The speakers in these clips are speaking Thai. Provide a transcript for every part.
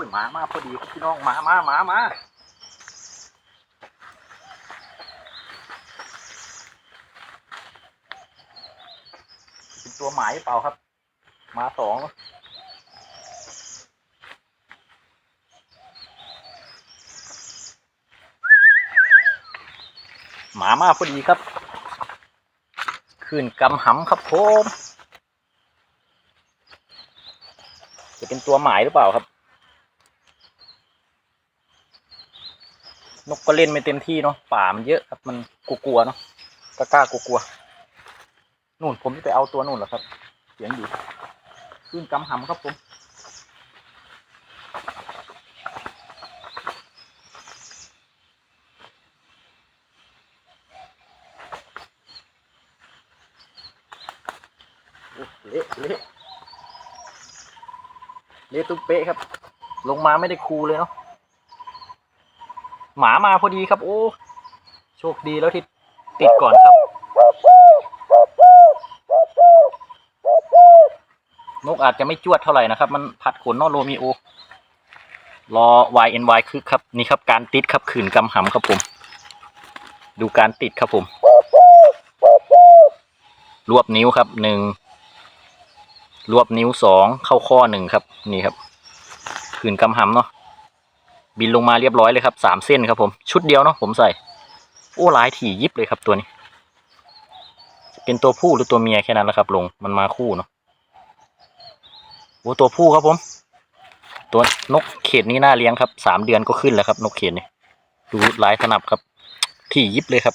อ้ยหมามาพอดีครับพี่น้องหมามาหมามาเป็นตัวหมายหรือเปล่าครับหมาสองหมามาพอดีครับขึ้นกำหำครับผมจะเป็นตัวหมายหรือเปล่าครับ ก็เล่นไม่เต็มที่เนาะป่ามันเยอะครับมันกลัวๆเนาะกล้ากลัวๆนู่นผมจะไปเอาตัวนู่นเหรอครับ เสียงอยู่ขึ้นกำหำครับผมเละเละเละตุ๊บเป๊ะครับ ลงมาไม่ได้คูเลยเนาะ หมามาพอดีครับ โอ้โชคดีแล้วที่ติดก่อนครับ นกอาจจะไม่จวดเท่าไหร่นะครับ มันผัดขนนอโรมิโอรอ YNY คึกครับ นี่ครับการติดครับขืนกำหำครับผม ดูการติดครับผม รวบนิ้วครับหนึ่งรวบนิ้วสองเข้าข้อหนึ่งครับ นี่ครับขืนกำหำเนาะ บินลงมาเรียบร้อยเลยครับสามเส้นครับผมชุดเดียวเนาะผมใส่ โอ้ลายถี่ยิบเลยครับตัวนี้ เป็นตัวผู้หรือตัวเมียแค่นั้นแหละครับ ลงมันมาคู่เนาะโอ้ตัวผู้ครับผม ตัวนกเขตนี้น่าเลี้ยงครับสามเดือนก็ขึ้นแล้วครับ นกเขตนี้ดูลายสนับครับ ถี่ยิบเลยครับ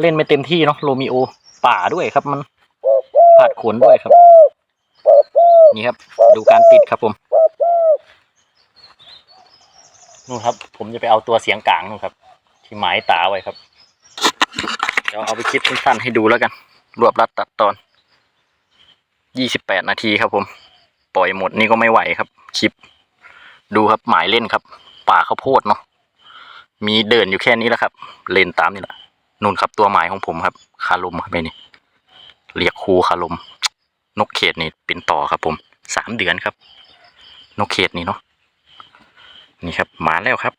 เล่นไม่เต็มที่เนาะโรมิโอป่าด้วยครับมันผัดขนด้วยครับ นี่ครับ ดูการติดครับผม นู่นครับ ผมจะไปเอาตัวเสียงกลางนู่นครับ ที่หมายตาไว้ครับ เดี๋ยวเอาไปคลิปสั้นๆให้ดูแล้วกัน รวบรัดตัดตอนยี่สิบแปดนาทีครับผม ปล่อยหมดนี่ก็ไม่ไหวครับ คลิป ดูครับหมายเล่นครับ ป่าข้าวโพดเนาะมีเดินอยู่แค่นี้แล้วครับ เลนตามนี่แหละนู่นครับตัวหมายของผมครับ คาลมครับไปนี่เรียกครูคาลม นกเขตนี่เป็นต่อครับผมสามเดือนครับ นกเขตนี่เนาะ นี่ครับมาแล้วครับ